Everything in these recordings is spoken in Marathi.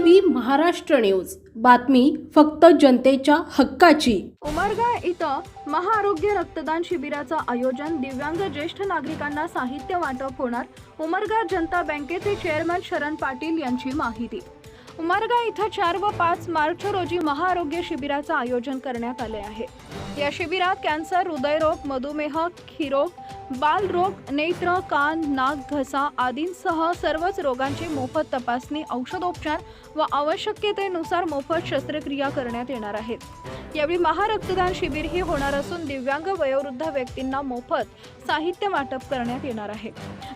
TV Maharashtra news. बातमी फक्त जनतेच्या हक्काची. उमरगा इथं महाआरोग्य रक्तदान शिबिराचं आयोजन दिव्यांग ज्येष्ठ नागरिकांना साहित्य वाटप होणार उमरगा जनता बँकेचे चेअरमन शरण पाटील यांची माहिती. उमरगा इथं चार व पाच मार्च रोजी महाआरोग्य शिबिराचं आयोजन करण्यात आले आहे. या शिबिरात कॅन्सर हृदयरोग मधुमेह खिरोग बालरोग नेत्र कान नाक घसा आदींसह सर्वच रोगांची मोफत तपासणी औषधोपचार व आवश्यकतेनुसार मोफत शस्त्रक्रिया करण्यात येणार आहेत. यावेळी महारक्तदान शिबिरही होणार असून दिव्यांग वयोवृद्ध व्यक्तींना मोफत साहित्य वाटप करण्यात येणार आहे.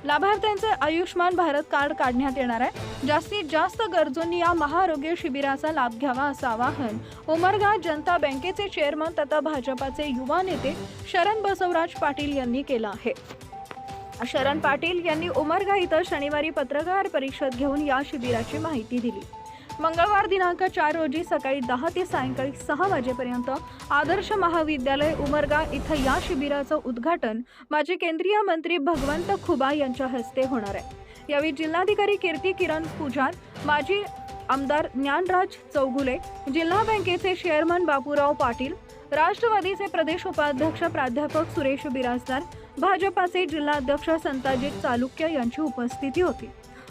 लाभार्थ्यांचे आयुष्यमान भारत कार्ड काढण्यात येणार आहे. जास्तीत जास्त गरजूंनी या महाआरोग्य शिबिराचा लाभ घ्यावा असं आवाहन उमरगा जनता बँकेचे चेअरमन तथा भाजपाचे युवा नेते शरण बसवराज पाटील यांनी केलं आहे. शरण पाटील यांनी उमरगा इथं शनिवारी पत्रकार परिषद घेऊन या शिबिराची माहिती दिली. मंगळवार दिनांक चार रोजी सकाळी दहा ते सायंकाळी सहा वाजेपर्यंत आदर्श महाविद्यालय उमरगा इथं या शिबिराचं उद्घाटन माजी केंद्रीय मंत्री भगवंत खुबा यांच्या हस्ते होणार आहे. यावेळी जिल्हाधिकारी कीर्ती किरण पुजार माजी आमदार ज्ञानराज चौगुले जिल्हा बँकेचे चेअरमन बापूराव पाटील राष्ट्रवादीचे प्रदेश उपाध्यक्ष प्राध्यापक सुरेश बिराजदार भाजपाचे जिल्हाध्यक्ष संताजित चालुक्य यांची उपस्थिती होती.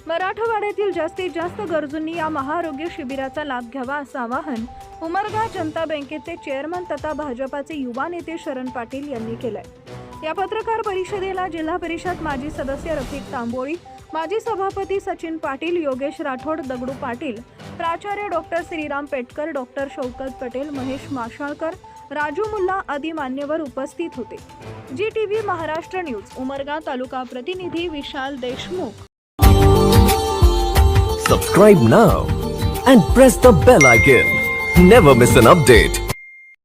मराठवाड्यातील जास्तीत जास्त गरजूंनी या महाआरोग्य शिबिराचा लाभ घ्यावा असं आवाहन उमरगा जनता बँकेचे चेअरमन तथा भाजपाचे युवा नेते शरण पाटील यांनी केलंय. या पत्रकार परिषदेला जिल्हा परिषद माजी सदस्य रफिक तांबोळी माजी सभापती सचिन पाटील योगेश राठोड दगडू पाटील प्राचार्य डॉक्टर श्रीराम पेटकर डॉक्टर शौकत पटेल महेश माशाळकर राजू मुल्ला आदी मान्यवर उपस्थित होते. G T V Maharashtra news Umarga तालुका प्रतिनिधी Vishal Deshmukh. Subscribe now and press the bell icon never miss an update